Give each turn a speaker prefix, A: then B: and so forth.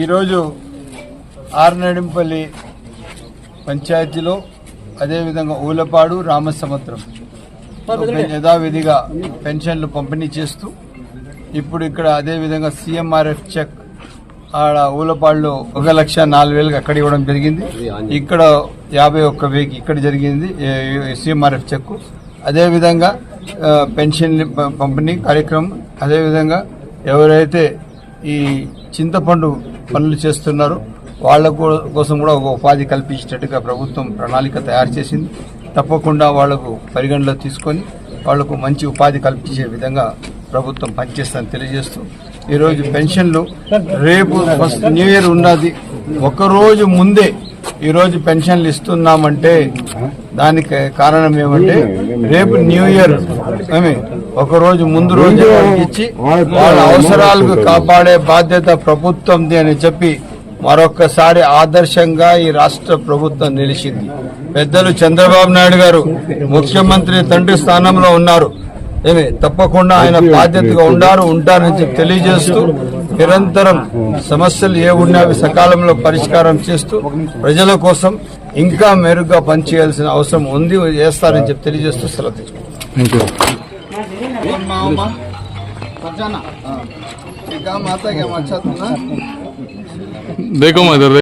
A: ఈరోజు ఆర్నడింపల్లి పంచాయతీలో అదేవిధంగా ఊలపాడు రామసముద్రం యథావిధిగా పెన్షన్లు పంపిణీ చేస్తూ ఇప్పుడు ఇక్కడ అదేవిధంగా సీఎంఆర్ఎఫ్ చెక్ ఆడ ఊలపాడులో ఒక లక్ష నాలుగు వేలకు అక్కడ ఇవ్వడం జరిగింది. ఇక్కడ యాభై ఒక్క వేకి ఇక్కడ జరిగింది సీఎంఆర్ఎఫ్ చెక్ అదేవిధంగా పెన్షన్ పంపిణీ కార్యక్రమం. అదేవిధంగా ఎవరైతే ఈ చింతపండు పనులు చేస్తున్నారు. వాళ్ళ కోసం కూడా ఒక ఉపాధి కల్పించేటట్టుగా ప్రభుత్వం ప్రణాళిక తయారు చేసింది. తప్పకుండా వాళ్ళకు పరిగణలో తీసుకొని వాళ్ళకు మంచి ఉపాధి కల్పించే విధంగా ప్రభుత్వం పనిచేస్తుందని తెలియజేస్తూ ఈరోజు పెన్షన్లు రేపు ఫస్ట్ న్యూ ఇయర్ ఉన్నది. ఒకరోజు ముందే ఈరోజు పెన్షన్లు ఇస్తున్నామంటే దానికి కారణం ఏమంటే రేపు న్యూ ఇయర్ ఒక రోజు ముందు రోజు ఇచ్చి వాళ్ళ అవసరాలకు కాపాడే బాధ్యత ప్రభుత్వంది అని చెప్పి మరొక్కసారి ఆదర్శంగా ఈ రాష్ట్ర ప్రభుత్వం నిలిచింది. పెద్దలు చంద్రబాబు నాయుడు గారు ముఖ్యమంత్రి తండ్రి స్థానంలో ఉన్నారు. ఏమి తప్పకుండా ఆయన బాధ్యతగా ఉండారు ఉంటారని చెప్పి తెలియజేస్తూ నిరంతరం సమస్యలు ఏ ఉన్నా అవి సకాలంలో పరిష్కారం చేస్తూ ప్రజల కోసం ఇంకా మెరుగ్గా పనిచేయాల్సిన అవసరం ఉంది చేస్తారని చెప్పి తెలియజేస్తూ సెలవు తీసుకుంటాం
B: देखो मैं इधर